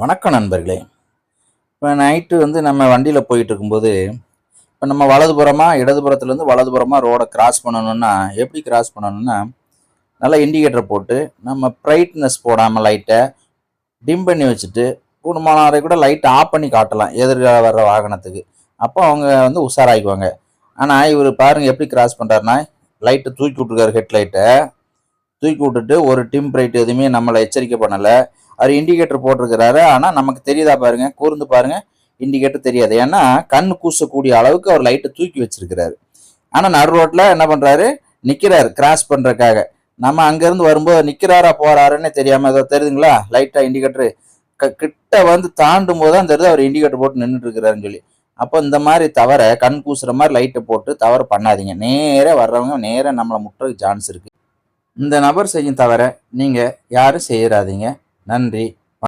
வணக்கம் நண்பர்களே. இப்போ நைட்டு வந்து நம்ம வண்டியில் போயிட்டு இருக்கும்போது இப்போ நம்ம வலதுபுறமாக இடதுபுறத்துலேருந்து வலதுபுறமாக ரோடை கிராஸ் பண்ணணும்னா எப்படி கிராஸ் பண்ணணும்னா நல்லா இண்டிகேட்டர் போட்டு நம்ம பிரைட்னஸ் போடாமல் லைட்டை டிம் பண்ணி வச்சுட்டு கூடுமான வரை கூட லைட்டை ஆஃப் பண்ணி காட்டலாம் எதிர்க வர்ற வாகனத்துக்கு. அப்போ அவங்க வந்து உஷாராயிக்குவாங்க. ஆனால் இவர் பாருங்கள் எப்படி கிராஸ் பண்ணுறாருனா லைட்டை தூக்கி விட்ருக்காரு ஹெட்லைட்டை தூக்கி விட்டுட்டு ஒரு டிம் பிரைட் எதுவுமே நம்மளை எச்சரிக்கை பண்ணலை. அவர் இண்டிகேட்டர் போட்டிருக்கிறாரு. ஆனால் நமக்கு தெரியுதா பாருங்க கூர்ந்து பாருங்க இண்டிகேட்டர் தெரியாது. ஏன்னா கண் கூசக்கூடிய அளவுக்கு அவர் லைட்டை தூக்கி வச்சிருக்கிறாரு. ஆனால் நடு ரோட்டில் என்ன பண்ணுறாரு நிற்கிறாரு கிராஸ் பண்ணுறதுக்காக நம்ம அங்கேருந்து வரும்போது நிற்கிறாரா போகிறாருன்னு தெரியாமல் ஏதோ தெரியுதுங்களா? லைட்டாக இண்டிகேட்டர் கிட்ட வந்து தாண்டும் போது தான் தெரியுது அவர் இண்டிகேட்டர் போட்டு நின்றுட்டு இருக்கிறாருன்னு சொல்லி. அப்போ இந்த மாதிரி தவற கண் கூசுற மாதிரி லைட்டை போட்டு தவறு பண்ணாதீங்க. நேராக வர்றவங்க நேராக நம்மளை முட்டுறதுக்கு சான்ஸ் இருக்குது இந்த நபர் செய்யும் தவிர நீங்கள் யாரும் செய்யறாதீங்க. நன்றி